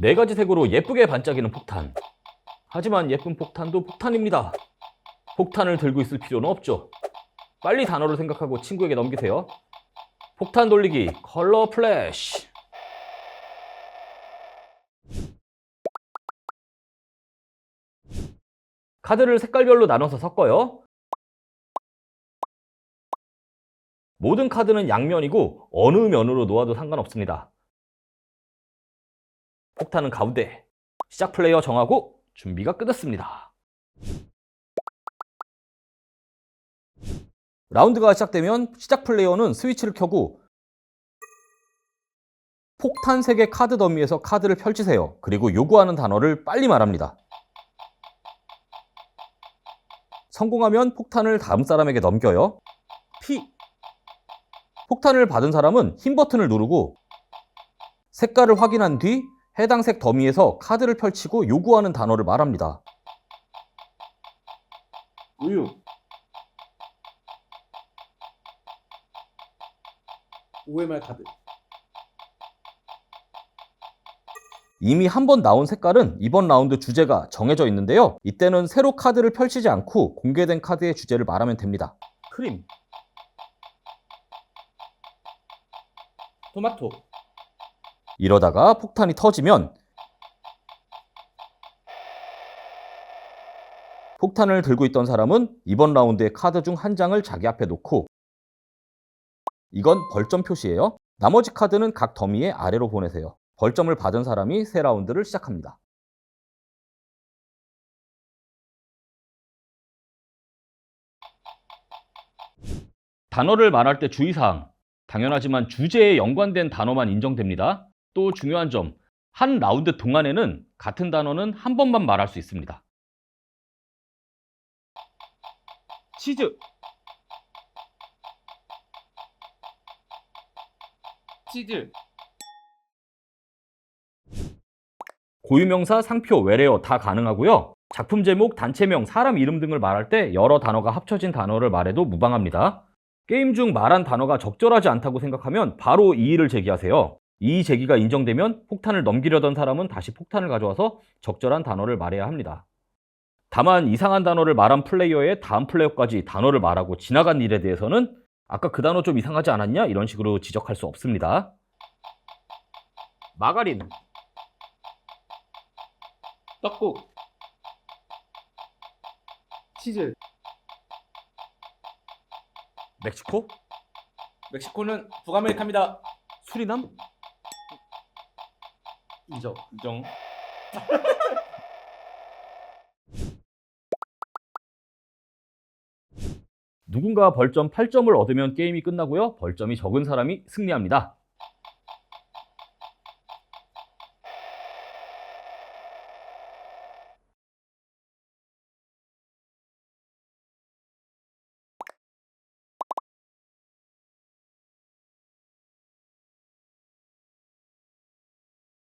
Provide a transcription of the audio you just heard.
네 가지 색으로 예쁘게 반짝이는 폭탄. 하지만 예쁜 폭탄도 폭탄입니다. 폭탄을 들고 있을 필요는 없죠. 빨리 단어를 생각하고 친구에게 넘기세요. 폭탄 돌리기, 컬러 플래시. 카드를 색깔별로 나눠서 섞어요. 모든 카드는 양면이고 어느 면으로 놓아도 상관없습니다. 폭탄은 가운데. 시작 플레이어 정하고 준비가 끝났습니다. 라운드가 시작되면 시작 플레이어는 스위치를 켜고 폭탄색의 카드 더미에서 카드를 펼치세요. 그리고 요구하는 단어를 빨리 말합니다. 성공하면 폭탄을 다음 사람에게 넘겨요. P. 폭탄을 받은 사람은 흰 버튼을 누르고 색깔을 확인한 뒤 해당 색 더미에서 카드를 펼치고 요구하는 단어를 말합니다. 우유 OMR 카드 이미 한 번 나온 색깔은 이번 라운드 주제가 정해져 있는데요. 이때는 새로 카드를 펼치지 않고 공개된 카드의 주제를 말하면 됩니다. 크림, 토마토 이러다가 폭탄이 터지면 폭탄을 들고 있던 사람은 이번 라운드의 카드 중 한 장을 자기 앞에 놓고 이건 벌점 표시예요. 나머지 카드는 각 더미의 아래로 보내세요. 벌점을 받은 사람이 새 라운드를 시작합니다. 단어를 말할 때 주의사항. 당연하지만 주제에 연관된 단어만 인정됩니다. 또 중요한 점, 한 라운드 동안에는 같은 단어는 한 번만 말할 수 있습니다. 치즈 치즈 고유명사, 상표, 외래어 다 가능하고요. 작품 제목, 단체명, 사람 이름 등을 말할 때 여러 단어가 합쳐진 단어를 말해도 무방합니다. 게임 중 말한 단어가 적절하지 않다고 생각하면 바로 이의를 제기하세요. 이의 제기가 인정되면 폭탄을 넘기려던 사람은 다시 폭탄을 가져와서 적절한 단어를 말해야 합니다. 다만 이상한 단어를 말한 플레이어의 다음 플레이어까지 단어를 말하고 지나간 일에 대해서는 아까 그 단어 좀 이상하지 않았냐? 이런 식으로 지적할 수 없습니다. 마가린, 떡국 치즈 멕시코, 멕시코는 북아메리카입니다 수리남, 인정 인정 누군가 벌점 8점을 얻으면 게임이 끝나고요. 벌점이 적은 사람이 승리합니다.